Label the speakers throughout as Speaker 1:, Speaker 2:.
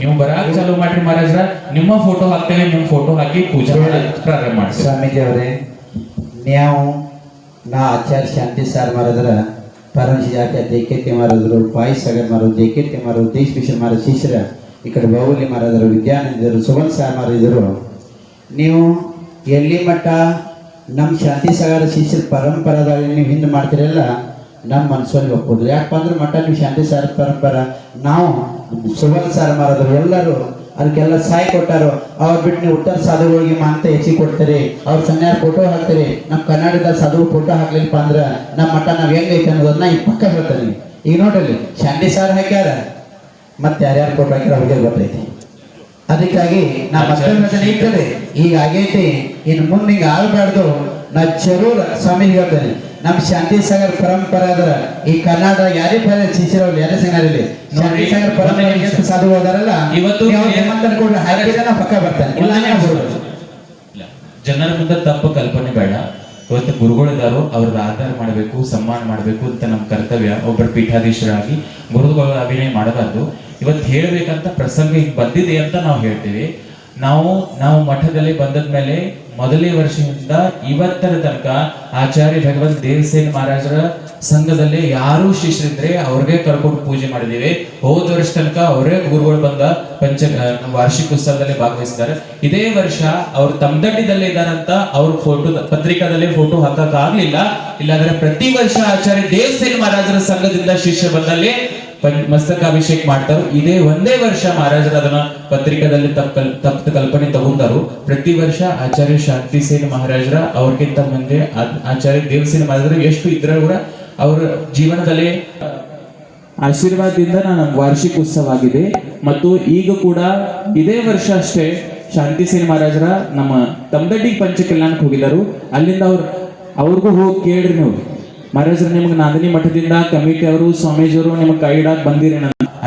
Speaker 1: ನೀವು ಬರಾಕ್ ಚಾಲು ಮಾಡ್ರಿ ಮಹಾರಾಜ್ರ. ನಿಮ್ಮ ಫೋಟೋ ಹಾಕ್ತೇವೆ ನಿಮ್ಮ ಫೋಟೋ ಹಾಕಿ ಪೂಜೆ ಪ್ರಾರಂಭ ಮಾಡಿ
Speaker 2: ಸ್ವಾಮೀಜಿ ಅವರೇ ನೀವು ನಾ ಆಚಾರ್ಯ ಶಾಂತಿ ಸಾರ್ ಮಾರದ್ರ ಪರಮಶಿ ಜಾತಿ ಜೈಕೇತಿ ಮಾರದ್ರು ಪಾಯಿ ಸಾಗರ್ ಮಾರು ಜೈಕೇತಿ ಮಾರು ದೇಶ್ ಮಿಷನ್ ಮಾರ ಶಿಷ್ಯರ ಈ ಕಡೆ ಬಾಹುಲಿ ಮಾರದ್ರು ವಿದ್ಯಾನಂದರು ಸುಮನ್ ಸಾರ್ ಮಾರಿದರು ನೀವು ಎಲ್ಲಿ ಮಟ್ಟ ನಮ್ಮ ಶಾಂತಿ ಸಾಗರ ಶಿಷ್ಯರ ಪರಂಪರಾದಲ್ಲಿ ನೀವು ಹಿಂದೆ ಮಾಡ್ತೀರಲ್ಲ ನಮ್ಮ ಮನಸ್ಸಲ್ಲಿ ಒಪ್ಪೋದು ಯಾಕಪ್ಪ ಅಂದ್ರೆ ಮಠಲ್ಲಿ ಶಾಂತಿ ಸಾರ ಪರಂಪರ, ನಾವು ಸುಬಲ್ ಸಾರ ಮಾರದರು ಎಲ್ಲರೂ ಅದಕ್ಕೆಲ್ಲ ಸಹಾಯ ಕೊಟ್ಟಾರು. ಅವ್ರು ಬಿಟ್ಟು ನೀವು ಉತ್ತರ ಹೋಗಿ ಮಾಂತ ಹೆಚ್ಚಿ ಕೊಡ್ತಾರೆ. ಅವ್ರ ಸನ್ಯಾರ ಫೋಟೋ ಹಾಕ್ತಾರೆ. ನಮ್ಮ ಕನ್ನಡದ ಸಾಧು ಫೋಟೋ ಹಾಕ್ಲಿಲ್ಲಪ್ಪ ಅಂದ್ರೆ ನಮ್ಮ ಮಠ ನಾವು ಹೆಂಗೈತೆ ಅನ್ನೋದನ್ನ ಈ ಪಕ್ಕ ಹೇಳ್ತಾನೆ ಈಗ ನೋಡ್ರಿ, ಶಾಂತಿ ಸಾರ್ ಹಾಕ್ಯಾರ, ಮತ್ತೆ ಯಾರ್ಯಾರು ಫೋಟೋ ಹಾಕ್ಯಾರ ಅವ್ರಿಗೆ ಗೊತ್ತೈತಿ. ಅದಕ್ಕಾಗಿ ನಾ ಮತ್ತೆ ಈಗ ಆಗೈತಿ ಇನ್ನು ಮುಂದೆ ಹಿಂಗೆ ಆಗಬಾರ್ದು ನಾ ಜರೂರ್ ಸ್ವಾಮಿ ಹೇಳ್ತೇನೆ ನಮ್ಮ ಶಾಂತಿ ಸಾಗರ್ ಪರಂಪರೆ ಅದ್ರ. ಈ ಕರ್ನಾಟಕ ಯಾರೇ ಪದ ಚಿಸಿರೋ ಯಾರೇ ಸಂಘದಲ್ಲಿ ಶಾಂತಿ ಸಾಗರ್ ಪರಂಪರೆ ಎಷ್ಟು ಸಾಧು ಹೋದಾರಲ್ಲ
Speaker 1: ಇವತ್ತು
Speaker 2: ಹೇಮಂತನ ಕೂಡ ಅನ್ಕೊಂಡು ಜನ ಪಕ್ಕ ಬರ್ತಾನೆ. ಇಲ್ಲ.
Speaker 1: ಜನರ ಮುಂದೆ ತಪ್ಪು ಕಲ್ಪನೆ ಬೇಡ. ಇವತ್ತು ಗುರುಗಳಿದ್ದಾರೆ ಅವ್ರನ್ನ ಆಧಾರ ಮಾಡಬೇಕು ಸನ್ಮಾನ ಮಾಡಬೇಕು ಅಂತ ನಮ್ಮ ಕರ್ತವ್ಯ. ಒಬ್ಬರ ಪೀಠಾಧೀಶರಾಗಿ ಗುರುಗಳ ಅಭಿನಯ ಮಾಡಬಾರ್ದು. ಇವತ್ತು ಹೇಳಬೇಕಂತ ಪ್ರಸಂಗ ಈಗ ಬಂದಿದೆ ಅಂತ ನಾವು ಹೇಳ್ತೀವಿ. ನಾವು ನಾವು ಮಠದಲ್ಲಿ ಬಂದದ ಮೇಲೆ ಮೊದಲೇ ವರ್ಷದಿಂದ ಇವತ್ತರ ತನಕ ಆಚಾರ್ಯ ಭಗವಂತ ದೇವಸೇನ್ ಮಹಾರಾಜರ ಸಂಘದಲ್ಲಿ ಯಾರು ಶಿಷ್ಯರಿದ್ರೆ ಅವ್ರಿಗೆ ಕರ್ಕೊಂಡು ಪೂಜೆ ಮಾಡಿದೀವಿ ಹೋದ ವರ್ಷ ತನಕ ಅವರೇ ಗುರುಗಳು ಬಂದ ಪಂಚ ವಾರ್ಷಿಕೋತ್ಸವದಲ್ಲಿ ಭಾಗವಹಿಸಿದ್ದಾರೆ. ಇದೇ ವರ್ಷ ಅವ್ರು ತಮ್ದಡ್ಡಿದಲ್ಲಿ ಇದ್ದಾರಂತ ಅವ್ರ ಫೋಟೋ ಪತ್ರಿಕಾದಲ್ಲಿ ಫೋಟೋ ಹಾಕಕ್ ಆಗ್ಲಿಲ್ಲ. ಇಲ್ಲಾಂದ್ರೆ ಪ್ರತಿ ವರ್ಷ ಆಚಾರ್ಯ ದೇವಸೇನ್ ಮಹಾರಾಜರ ಸಂಘದಿಂದ ಶಿಷ್ಯ ಬಂದಲ್ಲಿ ಮಸ್ತಕಾಭಿಷೇಕ್ ಮಾಡ್ತಾರೋ. ಇದೇ ಒಂದೇ ವರ್ಷ ಮಹಾರಾಜರು ಅದನ್ನ ಪತ್ರಿಕಾದಲ್ಲಿ ತಪ್ಪ ತಪ್ಪು ಕಲ್ಪನೆ ತಗೊಂಡರು. ಪ್ರತಿ ವರ್ಷ ಆಚಾರ್ಯ ಶಾಂತಿ ಸೇನ್ ಮಹಾರಾಜರ ಅವ್ರಿಗಿಂತ ಮುಂದೆ ಆಚಾರ್ಯ ದೇವಸೇನ ಮಹಾರಾಜರು ಎಷ್ಟು ಇದ್ರ ಕೂಡ ಅವರ ಜೀವನದಲ್ಲಿ ಆಶೀರ್ವಾದದಿಂದ ನಮ್ಮ ವಾರ್ಷಿಕ ಉತ್ಸವ ಆಗಿದೆ. ಮತ್ತು ಈಗ ಕೂಡ ಇದೇ ವರ್ಷ ಅಷ್ಟೇ ಶಾಂತಿ ಸೇನ್ ಮಹಾರಾಜರ ನಮ್ಮ ತಂಬಡ್ಡಿ ಪಂಚ ಕಲ್ಯಾಣಕ್ಕೆ ಹೋಗಿದ್ದಾರೆ. ಅಲ್ಲಿಂದ ಅವ್ರು, ಅವ್ರಿಗೂ ಹೋಗಿ ಕೇಳ್ರಿ ನೀವು. ಮಹಾರಾಜರು ನಿಮ್ಗೆ ನಂದಿನಿ ಮಠದಿಂದ ಕಮಿಟಿ ಅವರು ಸ್ವಾಮೀಜಿಯವರು ನಿಮ್ಗೆ ಗೈಡ್ ಆಗಿ ಬಂದಿರಿ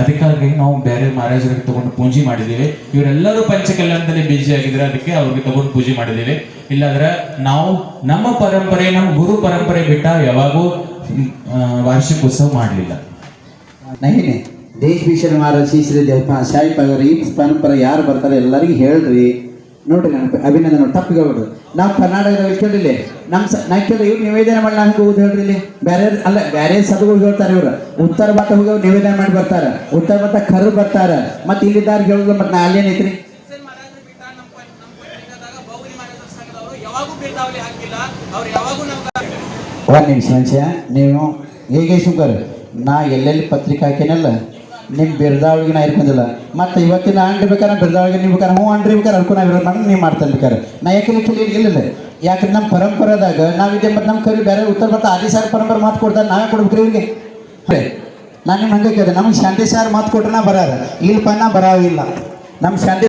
Speaker 1: ಅದಕ್ಕಾಗಿ ನಾವು ಬೇರೆ ಮಹಾರಾಜರಿಗೆ ತಗೊಂಡು ಪೂಜೆ ಮಾಡಿದ್ದೀವಿ. ಇವರೆಲ್ಲರೂ ಪಂಚಕಲ್ಯಾಣದಲ್ಲಿ ಬಿಜಿ ಆಗಿದ್ರೆ ಅದಕ್ಕೆ ಅವ್ರಿಗೆ ತಗೊಂಡು ಪೂಜೆ ಮಾಡಿದ್ದೀವಿ. ಇಲ್ಲಾಂದ್ರೆ ನಾವು ನಮ್ಮ ಪರಂಪರೆ ನಮ್ಮ ಗುರು ಪರಂಪರೆ ಬಿಟ್ಟ ಯಾವಾಗೂ ವಾರ್ಷಿಕೋತ್ಸವ ಮಾಡಲಿಲ್ಲ.
Speaker 2: ದೇಶ ದೇಶ್ ಭೀಷಣ್ ಮಹಾರಾಜ್ ಶ್ರೀ ದೇವ ಸಾಯಿ ಪಗರಿ ಈ ಪರಂಪರೆ ಯಾರು ಬರ್ತಾರೆ ಎಲ್ಲರಿಗೂ ಹೇಳ್ರಿ. ನೋಡ್ರಿ ನಾನು ಅಭಿನಂದನೆ ತಪ್ಪಿಗೆ ಹೋಗ್ಬೋದು ನಾವು ಕರ್ನಾಟಕದಲ್ಲಿ ಕೇಳಿಲ್ಲ ನಮ್ಮ ಸ ನಾ ಕೇಳಿ ಇವ್ರು ನಿವೇದನೆ ಮಾಡಿ ಹಂಗೆ ಹೋಗುದು ಹೇಳ್ರಿ ಇಲ್ಲಿ. ಬೇರೆ ಅಲ್ಲ ಬೇರೆ ಸದುಗಳು ಹೇಳ್ತಾರೆ ಇವ್ರು. ಉತ್ತರ ಭಾರತ ಹೋಗಿ ನಿವೇದನೆ ಮಾಡಿ ಬರ್ತಾರೆ. ಉತ್ತರ ಭಾರತ ಕರು ಬರ್ತಾರೆ. ಮತ್ತೆ ಇಲ್ಲಿದ್ದಾರ ಹೇಳೋದು ಮತ್ತೆ ನಾ ಅಲ್ಲೇನೈತ್ರಿ ಒಂದು ನಿಮಿಷ ಮನುಷ್ಯ ನೀವು ಹೇಗೆ ಶುಂಕರ್? ನಾ ಎಲ್ಲೆಲ್ಲಿ ಪತ್ರಿಕೆ ಹಾಕೇನಲ್ಲ? ನಿಮ್ಮ ಬಿರ್ದಾವಳಿಗೆ ನಾ ಇರ್ಕೊಂಡಿಲ್ಲ ಮತ್ತು ಇವತ್ತಿನ ಅಂಡ್ರಿ ಬೇಕಾರೆ ಬಿರ್ದಾವಳಿಗೆ ನೀವು ಬೇಕಾರೆ, ಹ್ಞೂ ಅಂಡ್ರಿ ಬೇಕಾರೆ ಅರ್ಕೊಂಡು ನಾವು ಇರೋದು ನೀವು ಮಾಡ್ತಾನೆ ಬೇಕಾರೆ. ನಾ ಯಾಕೆ ಕೇಳಿ ಇಲ್ಲ. ಯಾಕಂದ್ರೆ ನಮ್ಮ ಪರಂಪರೆದಾಗ ನಾವಿದೆ ಮತ್ತು ನಮ್ಮ ಕರಿ ಬೇರೆ ಉತ್ತರ ಭಾರತ ಆದಿ ಸಾರ್ ಪರಂಪರೆ ಮಾತು ಕೊಡ್ತಾರೆ ನಾವೇ ಕೊಡ್ಬೇಕ್ರಿ ಇವ್ರಿಗೆ? ಅದೇ ನಾನು ನಿಮ್ಮ ಹಂಗೆ ಕೇಳಿದೆ, ನಮ್ಗೆ ಶಾಂತಿ ಸಾರ್ ಮಾತು ಕೊಟ್ರೆ ನಾ ಬರಾರ. ಇಲ್ಲಿ ನಾ ಬರಾವಿಲ್ಲ ನಮ್ಮ ಶಾಂತಿ